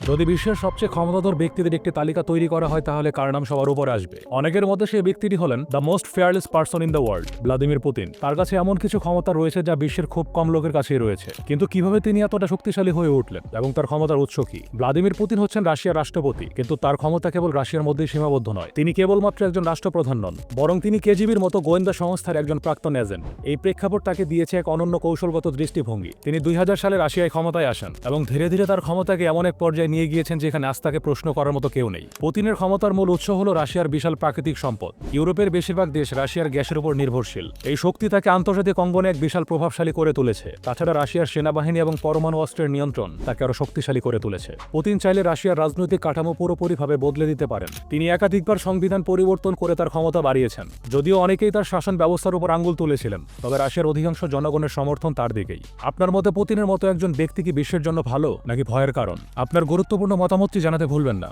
যদি বিশ্বের সবচেয়ে ক্ষমতাধর ব্যক্তিদের একটি তালিকা তৈরি করা হয়, তাহলে কার নাম সবার উপরে আসবে? অনেকের মতে সেই ব্যক্তিটি হলেন the most fearless person in the world Vladimir Putin. তার কাছে এমন কিছু ক্ষমতা রয়েছে, যা বিশ্বের খুব কম লোকের কাছেই রয়েছে। কিন্তু কীভাবে তিনি এতটা শক্তিশালী হয়ে উঠলেন এবং তার ক্ষমতার উৎস কি? ভ্লাদিমির পুতিন হচ্ছেন রাশিয়ার রাষ্ট্রপতি, কিন্তু তার ক্ষমতা কেবল রাশিয়ার মধ্যেই সীমাবদ্ধ নয়। তিনি কেবলমাত্র একজন রাষ্ট্রপ্রধান নন, বরং তিনি কেজিবির মতো গোয়েন্দা সংস্থার একজন প্রাক্তন এজেন্ট। এই প্রেক্ষাপট তাকে দিয়েছে এক অনন্য কৌশলগত দৃষ্টিভঙ্গি। তিনি দুই হাজার সালে রাশিয়ায় ক্ষমতায় আসেন এবং ধীরে ধীরে তার ক্ষমতাকে এমন এক পর্যায়ে নিয়ে গিয়েছেন যেখানে আজ তাকে প্রশ্ন করার মতো কেউ নেই। পুতিনের ক্ষমতার মূল উৎস হল রাশিয়ার বিশাল প্রাকৃতিক সম্পদ। ইউরোপের বেশিরভাগ দেশ রাশিয়ার গ্যাসের উপর নির্ভরশীল। এই শক্তি তাকে আন্তর্জাতিক অঙ্গনে এক বিশাল প্রভাবশালী করে তুলেছে। তাছাড়া রাশিয়ার সেনাবাহিনী এবং পরমাণু অস্ত্রের নিয়ন্ত্রণ তাকে আরও শক্তিশালী করে তুলেছে। পুতিন চাইলে রাশিয়ার রাজনৈতিক কাঠামো পুরোপুরিভাবে বদলে দিতে পারেন। তিনি একাধিকবার সংবিধান পরিবর্তন করে তার ক্ষমতা বাড়িয়েছেন। যদিও অনেকেই তার শাসন ব্যবস্থার উপর আঙ্গুল তুলেছিলেন, তবে রাশিয়ার অধিকাংশ জনগণের সমর্থন তার দিকেই। আপনার মতে পুতিনের মতো একজন ব্যক্তি কি বিশ্বের জন্য ভালো, নাকি ভয়ের কারণ? আপনার গুরুত্বপূর্ণ মতামতটি জানাতে ভুলবেন না।